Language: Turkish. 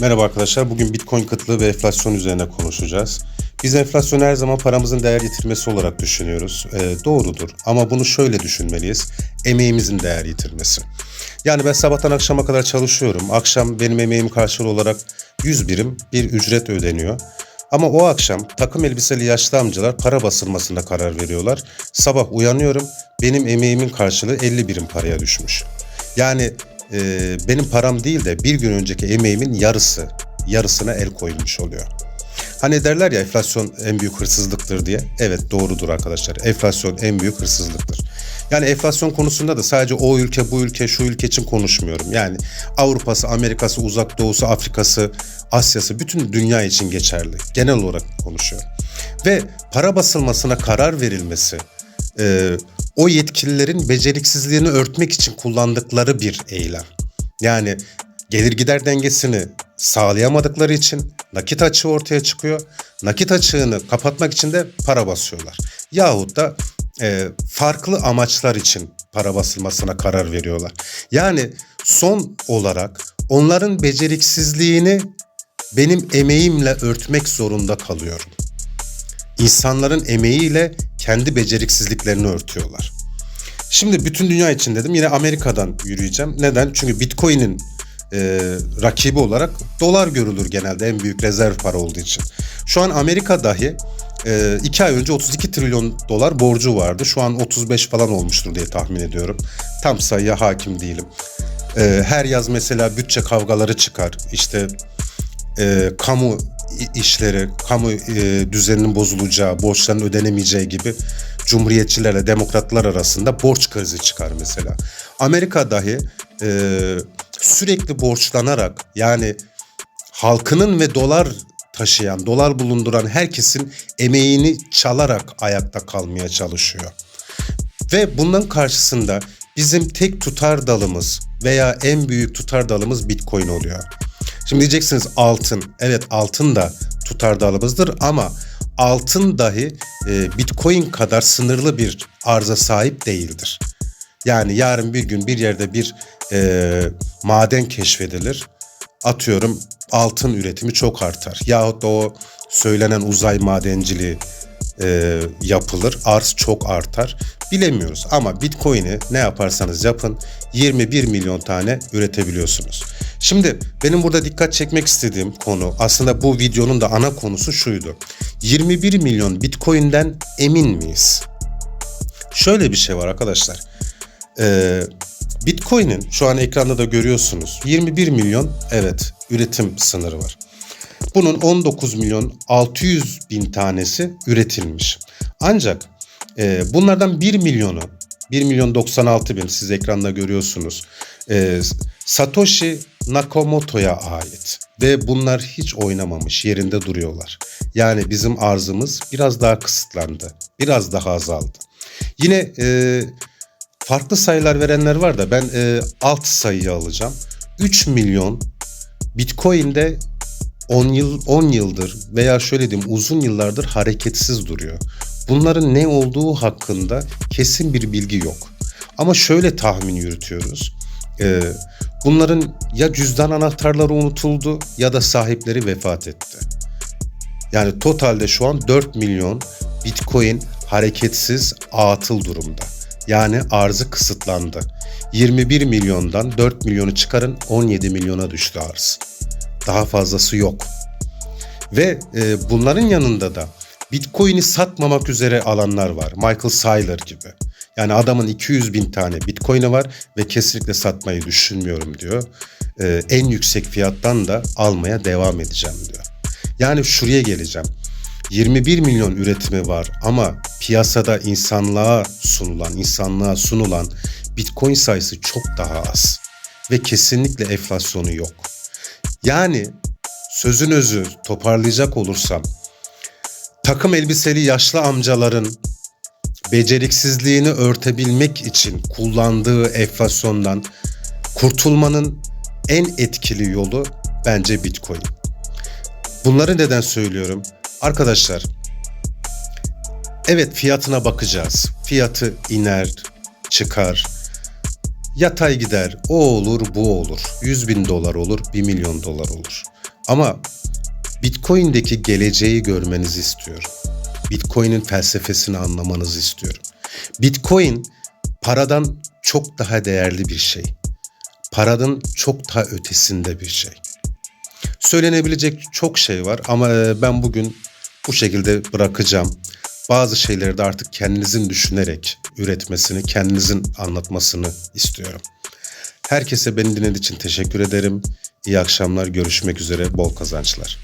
Merhaba arkadaşlar. Bugün Bitcoin kıtlığı ve enflasyon üzerine konuşacağız. Biz enflasyonu her zaman paramızın değer yitirmesi olarak düşünüyoruz. Ee, doğrudur ama bunu şöyle düşünmeliyiz. Emeğimizin değer yitirmesi. Yani ben sabahtan akşama kadar çalışıyorum. Akşam benim emeğim karşılığı olarak 100 birim bir ücret ödeniyor. Ama o akşam takım elbiseli yaşlı amcalar para basılmasına karar veriyorlar. Sabah uyanıyorum benim emeğimin karşılığı 50 birim paraya düşmüş. Yani e, benim param değil de bir gün önceki emeğimin yarısı, yarısına el koyulmuş oluyor. Hani derler ya enflasyon en büyük hırsızlıktır diye. Evet doğrudur arkadaşlar. Enflasyon en büyük hırsızlıktır. Yani enflasyon konusunda da sadece o ülke, bu ülke, şu ülke için konuşmuyorum. Yani Avrupa'sı, Amerika'sı, Uzak Doğu'su, Afrika'sı, Asya'sı bütün dünya için geçerli. Genel olarak konuşuyorum. Ve para basılmasına karar verilmesi, e, o yetkililerin beceriksizliğini örtmek için kullandıkları bir eylem. Yani gelir gider dengesini sağlayamadıkları için nakit açığı ortaya çıkıyor. Nakit açığını kapatmak için de para basıyorlar. Yahut da e, farklı amaçlar için para basılmasına karar veriyorlar. Yani son olarak onların beceriksizliğini benim emeğimle örtmek zorunda kalıyorum. İnsanların emeğiyle kendi beceriksizliklerini örtüyorlar. Şimdi bütün dünya için dedim yine Amerika'dan yürüyeceğim. Neden? Çünkü Bitcoin'in e, rakibi olarak dolar görülür genelde en büyük rezerv para olduğu için. Şu an Amerika dahi e, iki ay önce 32 trilyon dolar borcu vardı. Şu an 35 falan olmuştur diye tahmin ediyorum. Tam sayıya hakim değilim. E, her yaz mesela bütçe kavgaları çıkar. İşte e, kamu işleri, kamu e, düzeninin bozulacağı, borçların ödenemeyeceği gibi cumhuriyetçilerle demokratlar arasında borç krizi çıkar mesela. Amerika dahi e, sürekli borçlanarak yani halkının ve dolar taşıyan, dolar bulunduran herkesin emeğini çalarak ayakta kalmaya çalışıyor. Ve bunların karşısında bizim tek tutar dalımız veya en büyük tutar dalımız Bitcoin oluyor. Şimdi diyeceksiniz altın. Evet altın da tutar dalımızdır ama altın dahi e, Bitcoin kadar sınırlı bir arza sahip değildir. Yani yarın bir gün bir yerde bir e, maden keşfedilir. Atıyorum altın üretimi çok artar. Yahut da o söylenen uzay madenciliği e, yapılır. Arz çok artar. Bilemiyoruz ama Bitcoin'i ne yaparsanız yapın 21 milyon tane üretebiliyorsunuz. Şimdi benim burada dikkat çekmek istediğim konu aslında bu videonun da ana konusu şuydu. 21 milyon Bitcoin'den emin miyiz? Şöyle bir şey var arkadaşlar. Ee, Bitcoin'in şu an ekranda da görüyorsunuz 21 milyon evet üretim sınırı var. Bunun 19 milyon 600 bin tanesi üretilmiş. Ancak e, bunlardan 1 milyonu 1 milyon 96 bin siz ekranda görüyorsunuz. E, Satoshi Nakamoto'ya ait ve bunlar hiç oynamamış yerinde duruyorlar. Yani bizim arzımız biraz daha kısıtlandı. Biraz daha azaldı. Yine e, farklı sayılar verenler var da ben e, alt sayıyı alacağım. 3 milyon Bitcoin'de 10 yıl 10 yıldır veya şöyle diyeyim uzun yıllardır hareketsiz duruyor. Bunların ne olduğu hakkında kesin bir bilgi yok. Ama şöyle tahmin yürütüyoruz. Ee, bunların ya cüzdan anahtarları unutuldu ya da sahipleri vefat etti. Yani totalde şu an 4 milyon Bitcoin hareketsiz atıl durumda. Yani arzı kısıtlandı. 21 milyondan 4 milyonu çıkarın 17 milyona düştü arz. Daha fazlası yok. Ve e, bunların yanında da Bitcoin'i satmamak üzere alanlar var. Michael Saylor gibi. Yani adamın 200 bin tane Bitcoin'i var ve kesinlikle satmayı düşünmüyorum diyor. Ee, en yüksek fiyattan da almaya devam edeceğim diyor. Yani şuraya geleceğim. 21 milyon üretimi var ama piyasada insanlığa sunulan, insanlığa sunulan Bitcoin sayısı çok daha az ve kesinlikle enflasyonu yok. Yani sözün özü toparlayacak olursam takım elbiseli yaşlı amcaların beceriksizliğini örtebilmek için kullandığı enflasyondan kurtulmanın en etkili yolu bence Bitcoin. Bunları neden söylüyorum? Arkadaşlar, evet fiyatına bakacağız. Fiyatı iner, çıkar, yatay gider. O olur, bu olur. 100 bin dolar olur, 1 milyon dolar olur. Ama Bitcoin'deki geleceği görmenizi istiyorum. Bitcoin'in felsefesini anlamanızı istiyorum. Bitcoin paradan çok daha değerli bir şey. Paradan çok daha ötesinde bir şey. Söylenebilecek çok şey var ama e, ben bugün bu şekilde bırakacağım. Bazı şeyleri de artık kendinizin düşünerek üretmesini, kendinizin anlatmasını istiyorum. Herkese beni dinlediğiniz için teşekkür ederim. İyi akşamlar, görüşmek üzere, bol kazançlar.